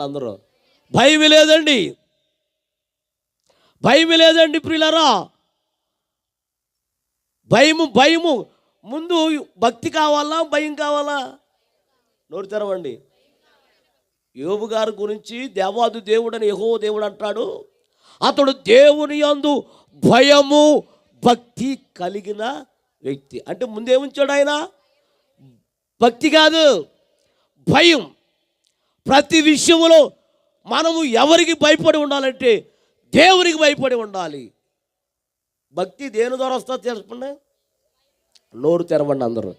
అందరూ. భయం లేదండి. భయం లేదండి ప్రియులరా. భయము భయము. ముందు భక్తి కావాలా భయం కావాలా? నోరు తెరవండి. యోబు గారి గురించి దేవాదు దేవుడు అని యహో దేవుడు అంటాడు. అతడు దేవుని యందు భయము భక్తి కలిగిన వ్యక్తి. అంటే ముందేముంచాడు ఆయన? భక్తి కాదు భయం. ప్రతి విషయంలో మనము ఎవరికి భయపడి ఉండాలంటే దేవునికి భయపడి ఉండాలి. భక్తి దేని ద్వారా వస్తుంది తెలుసుకోండి నోరు తెరవండి అందరూ.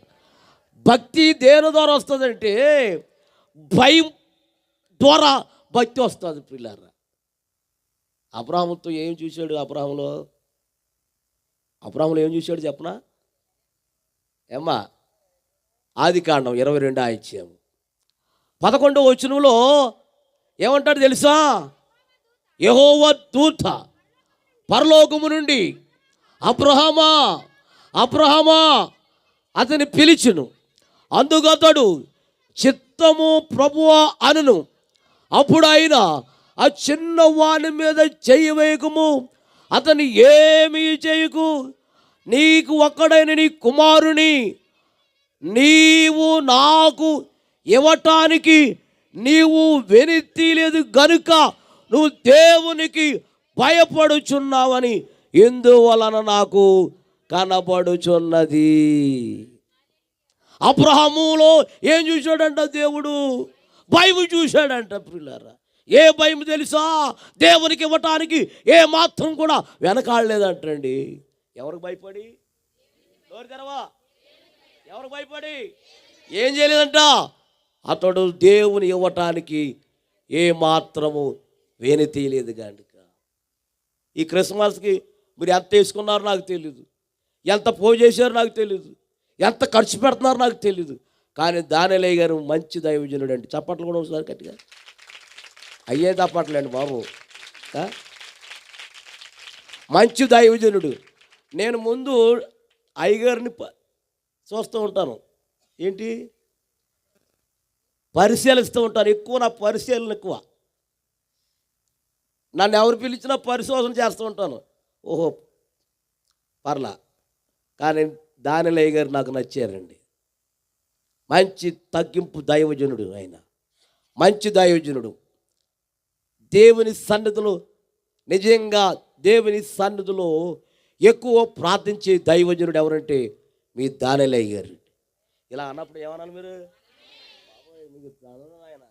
భక్తి దేని ద్వారా వస్తుందంటే భయం ద్వారా భక్తి వస్తుంది పిల్లరా. అబ్రాహంతో ఏం చూశాడు అబ్రాహంలో అబ్రాహంలో ఏం చూశాడు చెప్పనా? ఏమ్మా? ఆది కాండం ఇరవై రెండు ఆయిత్యాము పదకొండవ వచనంలో ఏమంటాడు తెలుసా? యహోవ దూత పరలోకము నుండి అబ్రహమా అబ్రహమా అతని పిలిచును. అతడు చిత్తము ప్రభువ అనును. అప్పుడు ఆయన ఆ చిన్న వాని మీద చెయ్యి వేయకము. అతని ఏమీ చేయకు. నీకు ఒక్కడైన నీ కుమారుని నీవు నాకు ఇవ్వటానికి నీవు వెనితీలేదు గనుక నువ్వు దేవునికి భయపడుచున్నావని ఎందువలన నాకు కనపడుచున్నది అబ్రహములో ఏం చూశాడంట దేవుడు? భయం చూశాడంట పిల్లరా. ఏ భయం తెలుసా? దేవునికి ఇవ్వటానికి ఏ మాత్రం కూడా వెనకాడలేదంటండి. ఎవరికి భయపడి? ఎవరు తెరవా? ఎవరికి భయపడి? ఏం చేయలేదంట? అతడు దేవుని ఇవ్వటానికి ఏ మాత్రము వేని తీయలేదు కనుక ఈ క్రిస్మస్కి మీరు ఎంత వేసుకున్నారో నాకు తెలియదు ఎంత పోగు చేశారో నాకు తెలియదు ఎంత ఖర్చు పెడుతున్నారో నాకు తెలియదు కానీ దానిలే గారు మంచి దైవజనుడు అండి. చప్పట్లు కూడా ఒకసారి గట్టిగా. అయ్యే తప్పట్లేండి బాబు. మంచి దైవజనుడు. నేను ముందు అయ్యగారిని చూస్తూ ఉంటాను. ఏంటి? పరిశీలిస్తూ ఉంటాను ఎక్కువ నా పరిశీలన ఎక్కువ. నన్ను ఎవరు పిలిచినా పరిశోధన చేస్తూ ఉంటాను. ఓహో పర్లా. కానీ దానిలయ్య గారు నాకు నచ్చారండి. మంచి తగ్గింపు దైవజనుడు ఆయన. మంచి దైవజనుడు. దేవుని సన్నిధిలో నిజంగా దేవుని సన్నిధిలో ఎక్కువ ప్రార్థించే దైవజనుడు ఎవరంటే మీ దానిలయ్య గారు. ఇలా అన్నప్పుడు ఏమన్నాను మీరు? బాబోయ్, మీకు చదవదు ఆయన